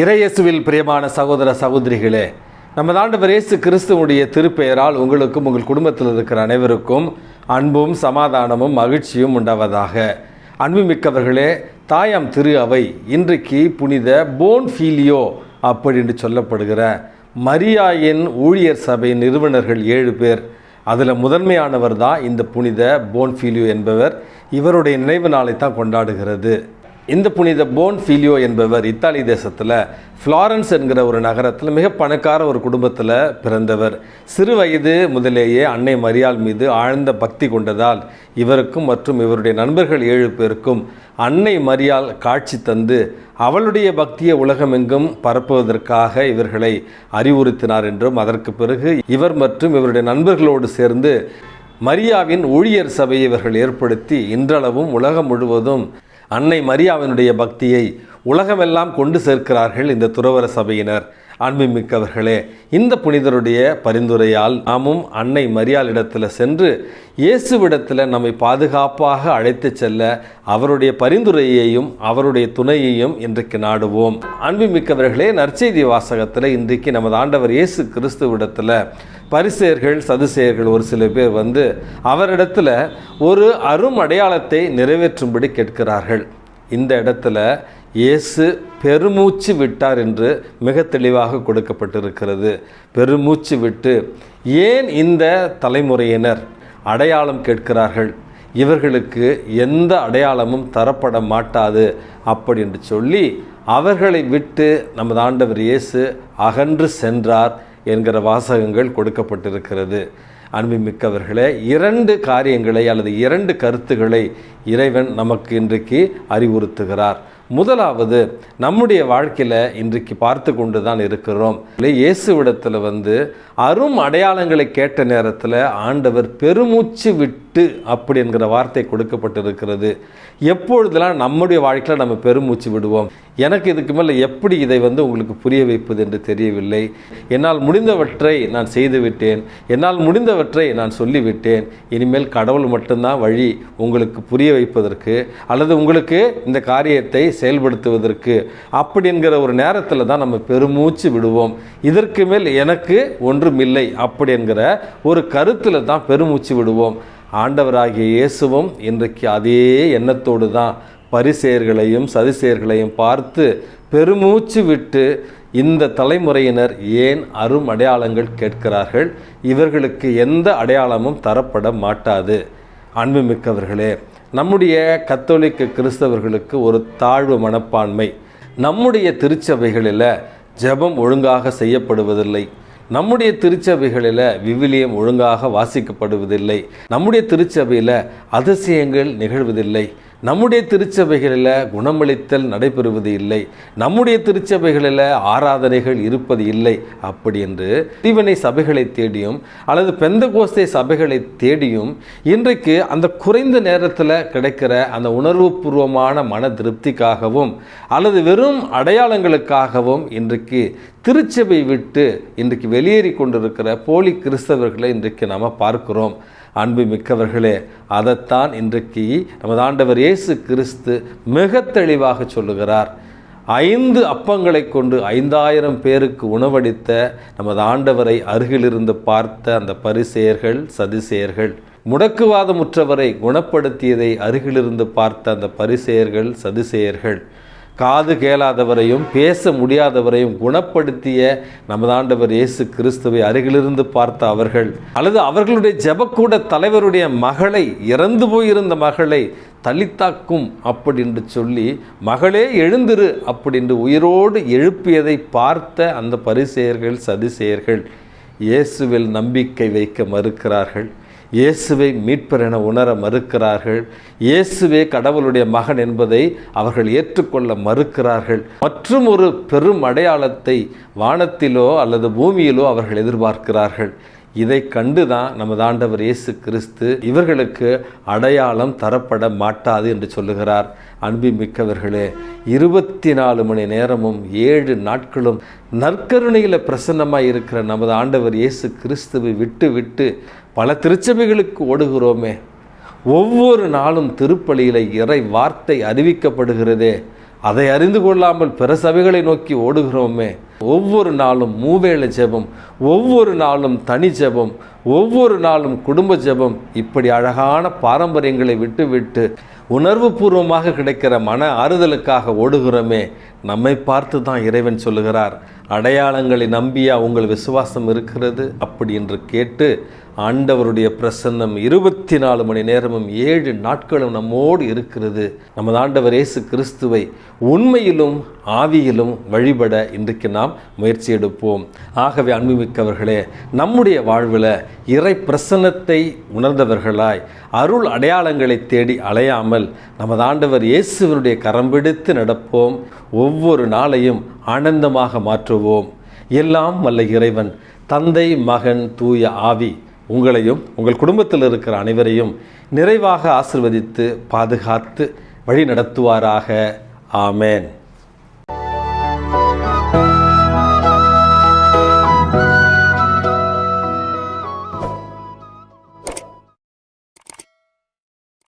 இறையேசுவில் பிரியமான சகோதர சகோதரிகளே நம்ம ஆண்டவர் இயேசு கிறிஸ்துவனுடைய திருப்பெயரால் உங்களுக்கும் உங்கள் குடும்பத்தில் இருக்கிற அனைவருக்கும் அன்பும் சமாதானமும் மகிழ்ச்சியும் உண்டாவதாக. அன்புமிக்கவர்களே தாயாம் திரு அவை இன்றைக்கு புனித போன் ஃபீலியோ அப்படின்னு சொல்லப்படுகிற மரியாயின் ஊழியர் சபை நிறுவனர்கள் ஏழு பேர். அதில் முதன்மையானவர் தான் இந்த புனித போன்ஃபீலியோ என்பவர். இவருடைய நினைவு நாளை தான் கொண்டாடுகிறது. இந்த புனித போன் ஃபீலியோ என்பவர் இத்தாலி தேசத்தில் ஃப்ளாரன்ஸ் என்கிற ஒரு நகரத்தில் மிக பணக்கார ஒரு குடும்பத்தில் பிறந்தவர். சிறு வயது முதலேயே அன்னை மரியாள் மீது ஆழ்ந்த பக்தி கொண்டதால் இவருக்கும் மற்றும் இவருடைய நண்பர்கள் ஏழு பேருக்கும் அன்னை மரியாள் காட்சி தந்து அவளுடைய பக்தியை உலகமெங்கும் பரப்புவதற்காக இவர்களை அறிவுறுத்தினார் என்றும் அதற்கு பிறகு இவர் மற்றும் இவருடைய நண்பர்களோடு சேர்ந்து மரியாவின் ஊழியர் சபையை இவர்கள் ஏற்படுத்தி இன்றளவும் உலகம் முழுவதும் அன்னை மரியாவினுடைய பக்தியை உலகமெல்லாம் கொண்டு சேர்க்கிறார்கள் இந்த துறவர சபையினர். அன்புமிக்கவர்களே இந்த புனிதருடைய பரிந்துரையால் நாமும் அன்னை மரியாளிடத்தில் சென்று இயேசுவிடத்தில் நம்மை பாதுகாப்பாக அழைத்து செல்ல அவருடைய பரிந்துரையையும் அவருடைய துணையையும் இன்றைக்கு நாடுவோம். அன்புமிக்கவர்களே நற்செய்தி வாசகத்தில் இன்றைக்கு நமது ஆண்டவர் இயேசு கிறிஸ்துவிடத்தில் பரிசெயர்கள் சதுசேயர்கள் ஒரு சில பேர் வந்து அவரிடத்துல ஒரு அரும் அடையாளத்தை நிறைவேற்றும்படி கேட்கிறார்கள். இந்த இடத்துல இயேசு பெருமூச்சு விட்டார் என்று மிக தெளிவாக கொடுக்கப்பட்டிருக்கிறது. பெருமூச்சு விட்டு ஏன் இந்த தலைமுறையினர் அடையாளம் கேட்கிறார்கள்? இவர்களுக்கு எந்த அடையாளமும் தரப்பட மாட்டாது அப்படி என்று சொல்லி அவர்களை விட்டு நமது ஆண்டவர் இயேசு அகன்று சென்றார். என்கிற வாசகங்கள் கொடுக்கப்பட்டிருக்கிறது. அன்புமிக்கவர்களே இரண்டு காரியங்களை அல்லது இரண்டு கருத்துக்களை இறைவன் நமக்கு இன்றைக்கு அறிவுறுத்துகிறார். முதலாவது நம்முடைய வாழ்க்கையில் இன்றைக்கு பார்த்து கொண்டு தான் இருக்கிறோம் இயேசுவிடத்தில் வந்து அரும் அடையாளங்களை கேட்ட நேரத்தில் ஆண்டவர் பெருமூச்சு விட்டு அப்படி என்கிற வார்த்தை கொடுக்கப்பட்டிருக்கிறது. எப்பொழுதெல்லாம் நம்முடைய வாழ்க்கையில் நம்ம பெருமூச்சு விடுவோம்? எனக்கு இதுக்கு மேலே எப்படி இதை வந்து உங்களுக்கு புரிய வைப்பது என்று தெரியவில்லை. என்னால் முடிந்தவற்றை நான் செய்துவிட்டேன் என்னால் முடிந்தவற்றை நான் சொல்லிவிட்டேன் இனிமேல் கடவுள் மட்டும்தான் வழி உங்களுக்கு புரிய வைப்பதற்கு அல்லது உங்களுக்கு இந்த காரியத்தை செயல்படுத்துவதற்கு. அப்படி என்கிற ஒரு நேரத்தில் தான் நம்ம பெருமூச்சு விடுவோம். இதற்கு மேல் எனக்கு ஒன்றுமில்லை அப்படி என்கிற ஒரு கருத்தில் தான் பெருமூச்சு விடுவோம். ஆண்டவராகிய இயேசுவும் இன்றைக்கு அதே எண்ணத்தோடு தான் பரிசெயர்களையும் சதிசெயர்களையும் பார்த்து பெருமூச்சு விட்டு இந்த தலைமுறையினர் ஏன் அரும் அடையாளங்கள் கேட்கிறார்கள்? இவர்களுக்கு எந்த அடையாளமும் தரப்பட மாட்டாது. அன்புமிக்கவர்களே நம்முடைய கத்தோலிக்க கிறிஸ்தவர்களுக்கு ஒரு தாழ்வு மனப்பான்மை. நம்முடைய திருச்சபைகளில் ஜெபம் ஒழுங்காக செய்யப்படுவதில்லை. நம்முடைய திருச்சபைகளில் விவிலியம் ஒழுங்காக வாசிக்கப்படுவதில்லை. நம்முடைய திருச்சபையில் அதிசயங்கள் நிகழ்வதில்லை. நம்முடைய திருச்சபைகளில் குணமளித்தல் நடைபெறுவது இல்லை. நம்முடைய திருச்சபைகளில் ஆராதனைகள் இருப்பது இல்லை அப்படி என்று தீவனை சபைகளை தேடியும் அல்லது பெந்த கோஸ்தை சபைகளை தேடியும் இன்றைக்கு அந்த குறைந்த நேரத்தில் கிடைக்கிற அந்த உணர்வுபூர்வமான மன திருப்திக்காகவும் அல்லது வெறும் அடையாளங்களுக்காகவும் இன்றைக்கு திருச்சபை விட்டு இன்றைக்கு வெளியேறி கொண்டிருக்கிற போலி கிறிஸ்தவர்களை இன்றைக்கு நாம் பார்க்கிறோம். அன்பு மிக்கவர்களே அதைத்தான் இன்றைக்கு நமது ஆண்டவர் இயேசு கிறிஸ்து மிக தெளிவாக சொல்லுகிறார். ஐந்து அப்பங்களை கொண்டு ஐந்தாயிரம் பேருக்கு உணவளித்த நமது ஆண்டவரை அருகிலிருந்து பார்த்த அந்த பரிசெயர்கள் சதிசெயர்கள் முடக்குவாதமுற்றவரை குணப்படுத்தியதை அருகிலிருந்து பார்த்த அந்த பரிசெயர்கள் சதிசெயர்கள் காது கேளாதவரையும் பேச முடியாதவரையும் குணப்படுத்திய நமதாண்டவர் இயேசு கிறிஸ்துவை அருகிலிருந்து பார்த்த அவர்கள் அல்லது அவர்களுடைய ஜெபக்கூட தலைவருடைய மகளை இறந்து போயிருந்த மகளை தலித்தாக்கும் அப்படி என்று சொல்லி மகளே எழுந்திரு அப்படின்று உயிரோடு எழுப்பியதை பார்த்த அந்த பரிசெயர்கள் சதிசெயர்கள் இயேசுவில் நம்பிக்கை வைக்க மறுக்கிறார்கள். இயேசுவை மீட்பர் என உணர மறுக்கிறார்கள். இயேசுவே கடவுளுடைய மகன் என்பதை அவர்கள் ஏற்றுக்கொள்ள மறுக்கிறார்கள். மற்றும் ஒரு பெரும் அடையாளத்தை வானத்திலோ அல்லது பூமியிலோ அவர்கள் எதிர்பார்க்கிறார்கள். இதை கண்டு தான் நமது ஆண்டவர் இயேசு கிறிஸ்து இவர்களுக்கு அடையாளம் தரப்பட மாட்டாது என்று சொல்லுகிறார். அன்பு மிக்கவர்களே இருபத்தி நாலு மணி நேரமும் ஏழு நாட்களும் நற்கருணையில் பிரசன்னமாக இருக்கிற நமது ஆண்டவர் இயேசு கிறிஸ்துவை விட்டு விட்டு பல திருச்சபைகளுக்கு ஓடுகிறோமே. ஒவ்வொரு நாளும் திருப்பலியில் இறை வார்த்தை அறிவிக்கப்படுகிறதே. அதை அறிந்து கொள்ளாமல் பிற சபைகளை நோக்கி ஓடுகிறோமே. ஒவ்வொரு நாளும் மூவேளை ஜெபம் ஒவ்வொரு நாளும் தனி ஜெபம் ஒவ்வொரு நாளும் குடும்ப ஜெபம். இப்படி அழகான பாரம்பரியங்களை விட்டுவிட்டு உணர்வு பூர்வமாக கிடைக்கிற மன ஆறுதலுக்காக ஓடுகிறோமே நம்மை பார்த்து தான் இறைவன் சொல்லுகிறார் அடையாளங்களை நம்பியா உங்கள் விசுவாசம் இருக்கிறது? அப்படி என்று கேட்டு ஆண்டவருடைய பிரசன்னம் இருபத்தி நாலு மணி நேரமும் ஏழு நாட்களும் நம்மோடு இருக்கிறது. நமது ஆண்டவர் இயேசு கிறிஸ்துவை உண்மையிலும் ஆவியிலும் வழிபட இன்றைக்கு நாம் முயற்சி எடுப்போம். ஆகவே அன்புமிக்கவர்களே நம்முடைய வாழ்வில் இறை பிரசன்னத்தை உணர்ந்தவர்களாய் அருள் அடையாளங்களை தேடி அலையாமல் நமது ஆண்டவர் இயேசுவனுடைய கரம் பிடித்து நடப்போம். ஒவ்வொரு நாளையும் ஆனந்தமாக மாற்றுவோம். எல்லாம் வல்ல இறைவன் தந்தை மகன் தூய ஆவி உங்களையும் உங்கள் குடும்பத்தில் இருக்கிற அனைவரையும் நிறைவாக ஆசிர்வதித்து பாதுகாத்து வழி நடத்துவாராக ஆமேன்.